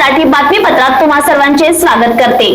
मराठी बातमीपत्रात तुम्हा सर्वांचे स्वागत करते.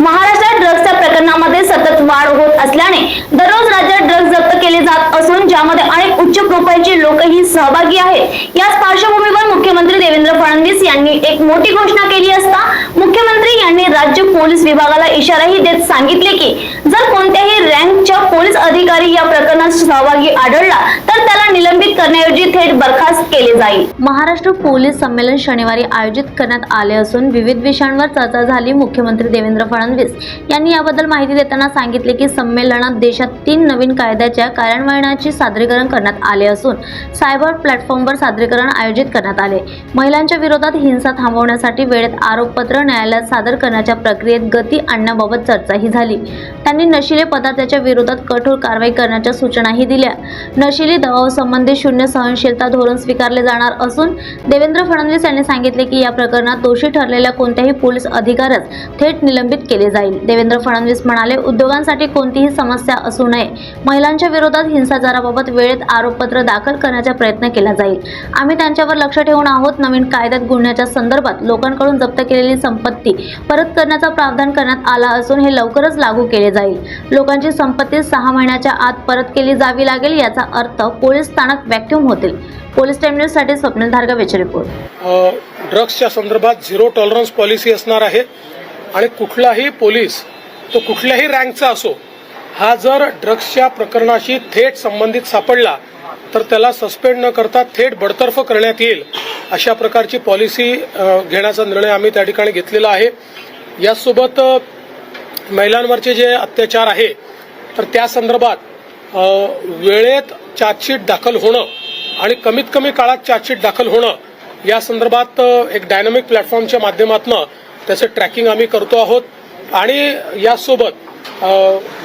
महाराष्ट्रात ड्रग्सच्या प्रकरणामध्ये सतत वाढ होत असल्याने दररोज राज्यात ड्रग्ज जप्त केले जात असून ज्यामध्ये अनेक उच्च प्रोफाईलचे लोकही सहभागी आहेत. याच पार्श्वभूमीवर मुख्यमंत्री देवेंद्र फडणवीस यांनी एक मोठी घोषणा केली असता मुख्यमंत्री यांनी राज्य पोलीस विभागाला इशाराही देत सांगितले की जर कोणत्याही रँकच्या पोलीस अधिकारी या प्रकरणात सहभागी आढळला तर त्याला निलंबित करण्याऐवजी थेट बरखास्त केले जाईल. महाराष्ट्र पोलीस संमेलन शनिवारी आयोजित करण्यात आले असून विविध विषयांवर चर्चा झाली मुख्यमंत्री देवेंद्र फडणवीस यांनी याबद्दल माहिती देताना सांगितले की संमेलनात देशात तीन नवीन कायद्याच्या कार्यान्वयनाचे सादरीकरण करण्यात आले असून सायबर प्लॅटफॉर्मवर सादरीकरण आयोजित करण्यात आले. महिलांच्या विरोधात हिंसा थांबवण्यासाठी वेळेत आरोपपत्र न्यायालयात सादर करण्याच्या प्रक्रियेत गती आणण्याबाबत चर्चाही झाली. त्यांनी नशिले पदार्थाच्या विरोधात कठोर कारवाई करण्याच्या सूचनाही दिल्या. नशिली दवा संबंधित शून्य सहनशीलता धोरण स्वीकारले जाणार असून देवेंद्र फडणवीस यांनी सांगितले की या प्रकरणात दोषी ठरलेल्या कोणत्याही पोलीस अधिकाऱ्यास थेट निलंबित केले जाईल. देवेंद्र फडणवीस म्हणाले उद्योगांसाठी कोणतीही समस्या असू नये. महिलांच्या विरोधात हिंसाचाराबाबत वेळेत आरोपपत्र दाखल करण्याचा प्रयत्न केला जाईल. आम्ही त्यांच्यावर लक्ष ठेवून आहोत. नवीन कायद्यात गुन्ह्याच्या संदर्भात लोकांकडून जप्त केलेली संपत्ती परत करण्याचा प्रावधान करण्यात आला असून हे लवकरच लागू केले जाईल. लोकांची संपत्ती सहा महिन्याच्या आत परत केली जावी लागेल याचा अर्थ पोलीस स्थानक व्हॅक्युम होतील. पोलीस टाइम स्वप्नील धारगाव धारगावेचे रिपोर्ट ड्रग्सच्या संदर्भात झिरो टॉलरन्स पॉलिसी असणार आहे. आणि कुठलाही पोलीस तो कुठल्याही रँकचा असो हा जर ड्रग्सच्या प्रकरणाशी थेट संबंधित सापडला तर त्याला सस्पेंड न करता थेट बडतर्फ करण्यात येईल अशा प्रकारची पॉलिसी घेण्याचा निर्णय आम्ही त्या ठिकाणी घेतलेला आहे. यासोबत महिलांवरचे जे अत्याचार आहे तर त्या संदर्भात वेळेत चार्जशीट दाखल होणं आणि कमीत कमी काळात चार्जशीट दाखल होणं या संदर्भात एक डायनामिक प्लॅटफॉर्मच्या माध्यमातून त्याचं ट्रॅकिंग आम्ही करतो आहोत. आणि यासोबत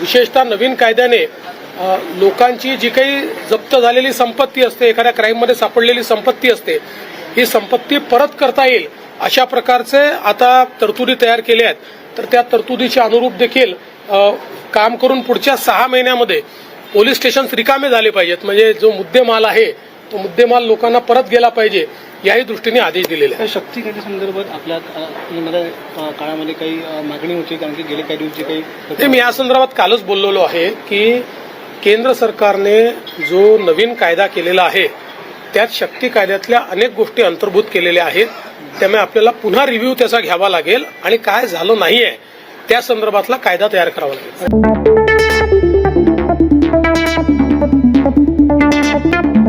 विशेषतः नवीन कायद्याने लोकांची जी काही जप्त झालेली संपत्ती असते एखाद्या क्राईममध्ये सापडलेली संपत्ती असते ही संपत्ती परत करता येईल अशा प्रकारचे आता तरतुदी तयार केल्या आहेत. तर त्या तरतुदीच्या अनुरूप देखील काम करून पुढच्या सहा महिन्यामध्ये पोलीस स्टेशन रिकामे झाले पाहिजेत. म्हणजे जो मुद्देमाल आहे तो मुद्देमाल लोकांना परत गेला पाहिजे याही दृष्टीने आदेश दिलेले आहेत. त्या शक्ती संदर्भात आपल्या काळामध्ये काही मागणी होती कारण की गेले काही दिवस जे काही ते मी या संदर्भात कालच बोललेलो आहे की केंद्र सरकारने जो नवीन कायदा केलेला आहे त्यात शक्ती कायद्यातल्या अनेक गोष्टी अंतर्भूत केलेल्या आहेत. त्यामुळे आपल्याला पुन्हा रिव्ह्यू त्याचा घ्यावा लागेल आणि काय झालं नाहीये त्या संदर्भातला कायदा तयार करावा लागेल.